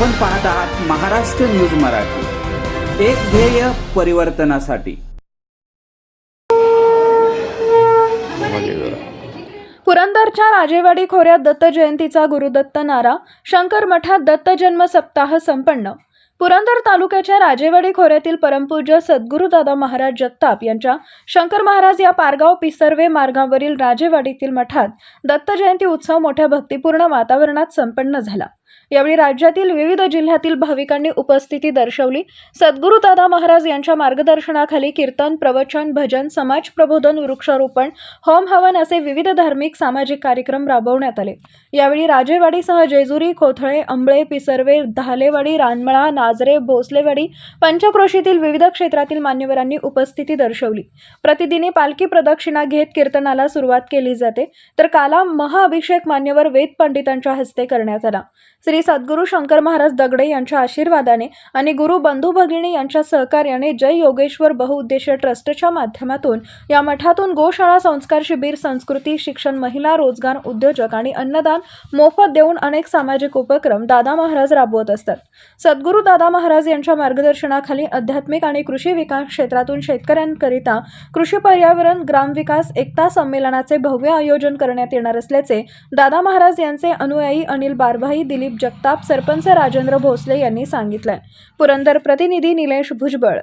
आपण पाहत आहात महाराष्ट्र न्यूज मराठी. एक ध्येय परिवर्तनासाठी. पुरंदरच्या राजेवाडी खोऱ्यात दत्त जयंतीचा गुरुदत्त नारा शंकर मठात दत्त जन्म सप्ताह संपन्न. पुरंदर तालुक्याच्या राजेवाडी खोऱ्यातील परमपूज्य सद्गुरुदादा महाराज जगताप यांच्या शंकर महाराज या पारगाव पिसर्वे मार्गावरील राजेवाडीतील मठात दत्त जयंती उत्सव मोठ्या भक्तिपूर्ण वातावरणात संपन्न झाला. यावेळी राज्यातील विविध जिल्ह्यातील भाविकांनी उपस्थिती दर्शवली. सद्गुरू दादा महाराज यांच्या मार्गदर्शनाखाली कीर्तन प्रवचन भजन समाज प्रबोधन वृक्षारोपण होम हवन असे विविध धार्मिक सामाजिक कार्यक्रम राबवण्यात आले. यावेळी राजेवाडीसह जेजुरी कोथळे अंबळे पिसर्वे धालेवाडी रानमळा नाजरे भोसलेवाडी पंचक्रोशीतील विविध क्षेत्रातील मान्यवरांनी उपस्थिती दर्शवली. प्रतिदिनी पालखी प्रदक्षिणा घेत कीर्तनाला सुरुवात केली जाते. तर काला महाअभिषेक मान्यवर वेद पंडितांच्या हस्ते करण्यात आला. श्री सद्गुरू शंकर महाराज दगडे यांच्या आशीर्वादाने आणि गुरु बंधू भगिनी यांच्या सहकार्याने जय योगेश्वर बहुउद्देशीय ट्रस्टच्या माध्यमातून या मठातून गोशाळा संस्कार शिबिर संस्कृती शिक्षण महिला रोजगार उद्योजक आणि अन्नदान मोफत देऊन अनेक सामाजिक उपक्रम दादा महाराज राबवत असतात. सद्गुरू दादा महाराज यांच्या मार्गदर्शनाखाली आध्यात्मिक आणि कृषी विकास क्षेत्रातून शेतकऱ्यांकरिता कृषी पर्यावरण ग्रामविकास एकता संमेलनाचे भव्य आयोजन करण्यात येणार असल्याचे दादा महाराज यांचे अनुयायी अनिल बारभाई दिलीप जगताप सरपंच राजेंद्र भोसले यांनी सांगितलं पुरंदर प्रतिनिधी निलेश भुजबळ